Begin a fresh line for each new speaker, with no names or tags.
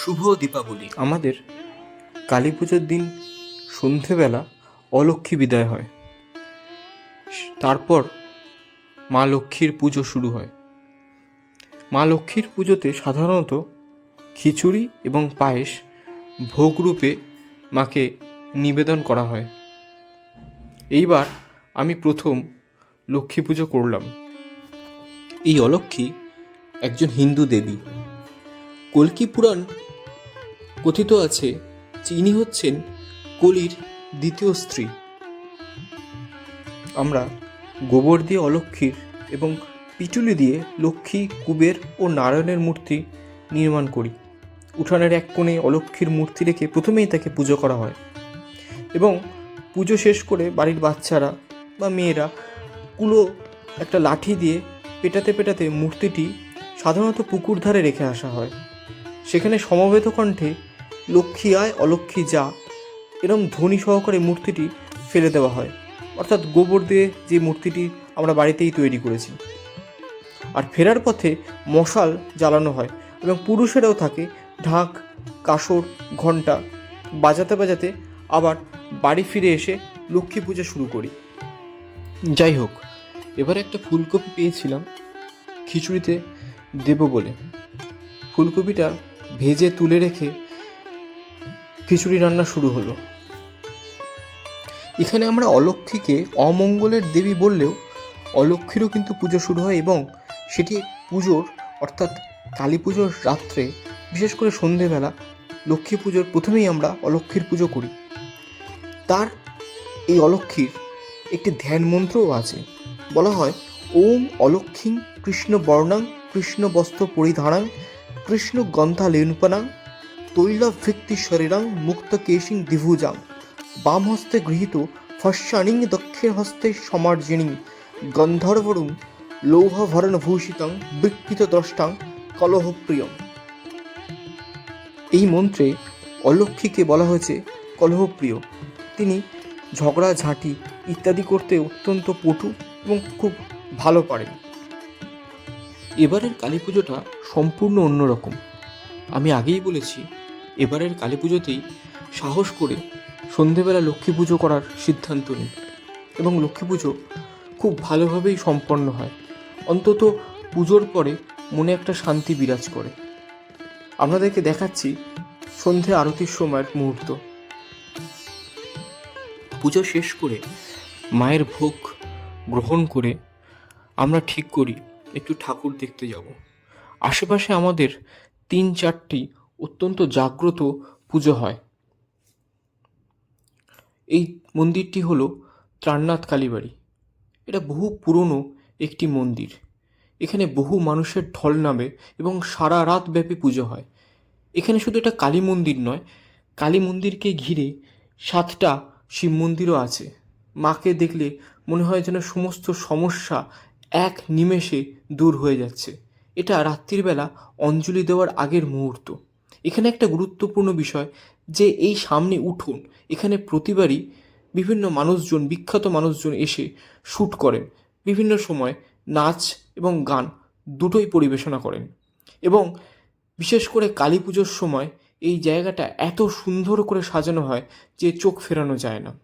শুভ দীপাবলি।
আমাদের কালী পুজোর দিন সন্ধেবেলা অলক্ষ্মী বিদায় হয়। তারপর মা লক্ষ্মীর পুজো শুরু হয়। মা লক্ষ্মীর পুজোতে সাধারণত খিচুড়ি এবং পায়েস ভোগরূপে মাকে নিবেদন করা হয়। এইবার আমি প্রথম লক্ষ্মী পুজো করলাম।
এই অলক্ষ্মী একজন হিন্দু দেবী। কল্কি পুরাণ কথিত আছে যে ইনি হচ্ছেন কলির দ্বিতীয় স্ত্রী।
আমরা গোবর দিয়ে অলক্ষ্মীর এবং পিটুলি দিয়ে লক্ষ্মী, কুবের ও নারায়ণের মূর্তি নির্মাণ করি। উঠানের এক কোণে অলক্ষ্মীর মূর্তি রেখে প্রথমেই তাকে পুজো করা হয় এবং পুজো শেষ করে বাড়ির বাচ্চারা বা মেয়েরা কুলো একটা লাঠি দিয়ে পেটাতে পেটাতে মূর্তিটি সাধারণত পুকুর ধারে রেখে আসা হয়। সেখানে সমবেত কণ্ঠে লক্ষ্মী আয়, অলক্ষ্মী যা। এরম ধ্বনি সহকারে মূর্তিটি ফেলে দেওয়া হয়। অর্থাৎ গোবর দিয়ে যে মূর্তিটি আমরা বাড়িতেই তৈরি করেছি। আর ফেরার পথে মশাল জ্বালানো হয় এবং পুরুষেরাও থাকে, ঢাক, কাসর, ঘণ্টা বাজাতে বাজাতে আবার বাড়ি ফিরে এসে লক্ষ্মী পূজা শুরু করি। যাই হোক, এবারে একটা ফুলকপি পেয়েছিলাম, খিচুড়িতে দেব বলে। ফুলকপিটা ভেজে তুলে রেখে খিচুড়ি রান্না শুরু হলো। এখানে আমরা অলক্ষ্মীকে অমঙ্গলের দেবী বললেও অলক্ষ্মীরও কিন্তু পুজো শুরু হয় এবং সেটি পুজোর অর্থাৎ কালী পুজোর রাত্রে, বিশেষ করে সন্ধেবেলা, লক্ষ্মী পুজোর প্রথমেই আমরা অলক্ষ্মীর পুজো করি। তার এই অলক্ষ্মীর একটি ধ্যান মন্ত্রও আছে। বলা হয়, ওম অলক্ষ্মীং কৃষ্ণ বর্ণাং কৃষ্ণ বস্ত্র পরিধারাং কৃষ্ণ গন্থা লেনুপনাং তৈলভিক্তি শরীরাং মুক্ত কেশিং দিভুজাং বাম হস্তে গৃহীত ফস্যানিং দক্ষিণ হস্তে সমার্জিণী গন্ধর্বরুং লৌহভরণ ভূষিতং বিকৃত দ্রষ্টাং কলহপ্রিয়ম। এই মন্ত্রে অলক্ষ্মীকে বলা হয়েছে কলহপ্রিয়। তিনি ঝগড়া, ঝাঁটি ইত্যাদি করতে অত্যন্ত পটু এবং খুব ভালো পারেন।
এবারের কালী পুজোটা সম্পূর্ণ অন্যরকম। আমি আগেই বলেছি এবারের কালী পুজোতেই সাহস করে
সন্ধেবেলা লক্ষ্মী পুজো করার সিদ্ধান্ত নিই এবং লক্ষ্মী পুজো খুব ভালোভাবেই সম্পন্ন হয়। অন্তত পুজোর পরে মনে একটা শান্তি বিরাজ করে। আপনাদেরকে দেখাচ্ছি সন্ধে আরতির সময়ের মুহূর্ত। পুজো শেষ করে মায়ের ভোগ গ্রহণ করে আমরা ঠিক করি, একটু ঠাকুর দেখতে যাব। আশেপাশে আমাদের তিন চারটি অত্যন্ত জাগ্রত পুজো হয়। এই মন্দিরটি হলো ত্রাণনাথ কালীবাড়ি। এটা বহু পুরনো একটি মন্দির। এখানে বহু মানুষের ঢল নামে এবং সারা রাত ব্যাপী পুজো হয়। এখানে শুধু এটা কালী মন্দির নয়, কালী মন্দিরকে ঘিরে সাতটা শিব মন্দিরও আছে। মাকে দেখলে মনে হয় যেন সমস্ত সমস্যা এক নিমেষে দূর হয়ে যাচ্ছে। এটা রাত্রিবেলা অঞ্জলি দেওয়ার আগের মুহূর্ত। এখানে একটা গুরুত্বপূর্ণ বিষয় যে এই সামনে উঠুন। এখানে প্রতিবারই বিভিন্ন মানুষজন, বিখ্যাত মানুষজন এসে শ্যুট করেন। বিভিন্ন সময় নাচ এবং গান দুটোই পরিবেশনা করেন। এবং বিশেষ করে কালী পুজোর সময় এই জায়গাটা এত সুন্দর করে সাজানো হয় যে চোখ ফেরানো যায় না।